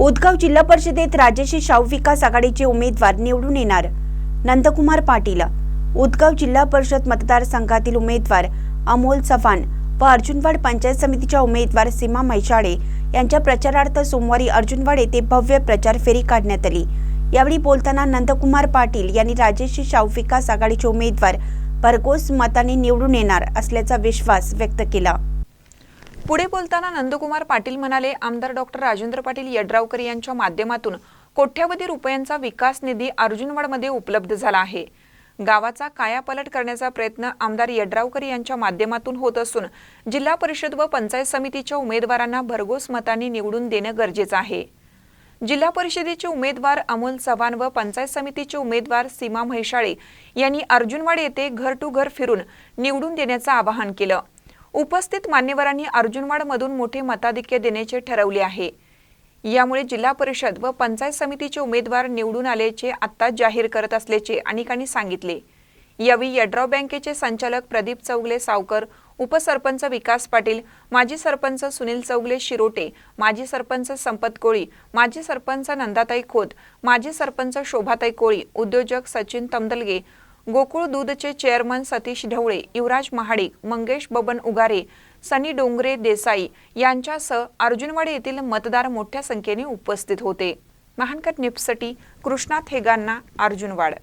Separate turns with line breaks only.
उदगाव जिल्हा परिषदेत राजेशी शाहू विकास आघाडीचे उमेदवार निवडून येणार. नंदकुमार पाटील. उदगाव जिल्हा परिषद मतदारसंघातील उमेदवार अमोल चव्हाण व अर्जुनवाड पंचायत समितीच्या उमेदवार सीमा म्हैसाळे यांच्या प्रचारार्थ सोमवारी अर्जुनवाड येथे भव्य प्रचार फेरी काढण्यात आली. यावेळी बोलताना नंदकुमार पाटील यांनी राजेशी शाहू विकास आघाडीचे उमेदवार भरघोस मताने निवडून येणार असल्याचा विश्वास व्यक्त केला.
पुढे बोलताना नंदकुमार पाटील म्हणाले आमदार डॉक्टर राजेंद्र पाटील यड्रावकर यांच्या माध्यमातून कोट्यवधी रुपयांचा विकास निधी अर्जुनवाडमध्ये उपलब्ध झाला आहे. गावाचा कायापलट करण्याचा प्रयत्न आमदार यड्रावकर यांच्या माध्यमातून होत असून जिल्हा परिषद व पंचायत समितीच्या उमेदवारांना भरघोस मतांनी निवडून देणं गरजेचं आहे. जिल्हा परिषदेचे उमेदवार अमोल चव्हाण व पंचायत समितीचे उमेदवार सीमा म्हैशाळे यांनी अर्जुनवाड येथे घर टू घर फिरून निवडून देण्याचं आवाहन केलं. उपस्थित मान्यवरांनी अर्जुनवाडमधून मोठे मताधिक्य देण्याचे ठरवले आहे. यामुळे जिल्हा परिषद व पंचायत समितीचे उमेदवार निवडून आल्याचे आत्ताच जाहीर करत असल्याचे अनेकांनी सांगितले. यावेळी यड्राव बँकेचे संचालक प्रदीप चौगले सावकर उपसरपंच विकास पाटील माजी सरपंच सुनील चौगले शिरोटे माजी सरपंच संपत कोळी माजी सरपंच नंदाताई खोत माजी सरपंच शोभाताई कोळी उद्योजक सचिन तमदलगे गोकुळ दूधचे चेअरमन सतीश ढवळे युवराज महाडिक मंगेश बबन उगारे सनी डोंगरे देसाई यांच्यासह अर्जुनवाडी येथील मतदार मोठ्या संख्येने उपस्थित होते. महानकट निप्सटी कृष्णा थेगांना अर्जुनवाड.